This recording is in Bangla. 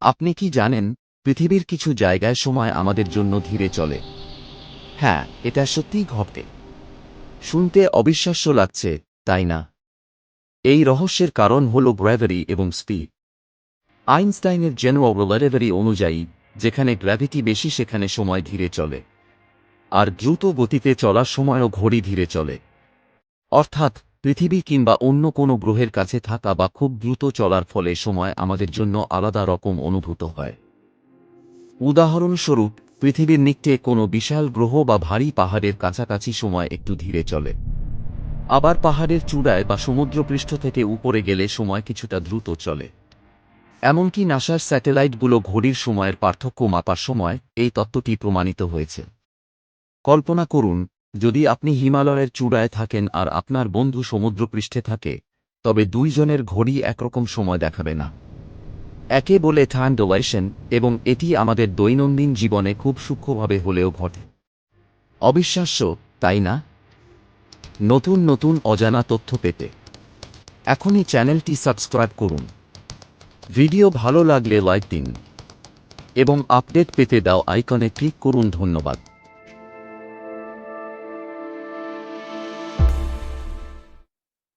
আপনি কি জানেন, পৃথিবীর কিছু জায়গায় সময় আমাদের জন্য ধীরে চলে? হ্যাঁ এটা সত্যিই ঘটে। শুনতে অবিশ্বাস্য লাগছে, তাই না? এই রহস্যের কারণ হল গ্র্যাভারি এবং স্পিড। আইনস্টাইনের জেনারেল রিলেটিভিটি অনুযায়ী, যেখানে গ্র্যাভিটি বেশি সেখানে সময় ধীরে চলে। আর দ্রুত গতিতে চলার সময়ও ঘড়ি ধীরে চলে। অর্থাৎ পৃথিবী কিংবা অন্য কোনো গ্রহের কাছে থাকা বা খুব দ্রুত চলার ফলে সময় আমাদের জন্য আলাদা রকম অনুভূত হয়। উদাহরণস্বরূপ, পৃথিবীর নিকটে কোনো বিশাল গ্রহ বা ভারী পাহাড়ের কাছাকাছি সময় একটু ধীরে চলে। আবার পাহাড়ের চূড়ায় বা সমুদ্রপৃষ্ঠ থেকে উপরে গেলে সময় কিছুটা দ্রুত চলে। এমনকি নাসার স্যাটেলাইটগুলো ঘড়ির সময়ের পার্থক্য মাপার সময় এই তত্ত্বটি প্রমাণিত হয়েছে। কল্পনা করুন যদি আপনি হিমালয়ের চূড়ায় থাকেন আর আপনার বন্ধু সমুদ্রপৃষ্ঠে থাকে, তবে দুইজনের ঘড়ি একরকম সময় দেখাবে না। একে বলে টাইম ডোলেশন এবং এটি আমাদের দৈনন্দিন জীবনে খুব সূক্ষ্মভাবে হলেও ঘটে। অবিশ্বাস্য, তাই না? নতুন নতুন অজানা তথ্য পেতে এখনই চ্যানেলটি সাবস্ক্রাইব করুন। ভিডিও ভালো লাগলে লাইক দিন, এবং আপডেট পেতে দাও আইকনে ক্লিক করুন ধন্যবাদ।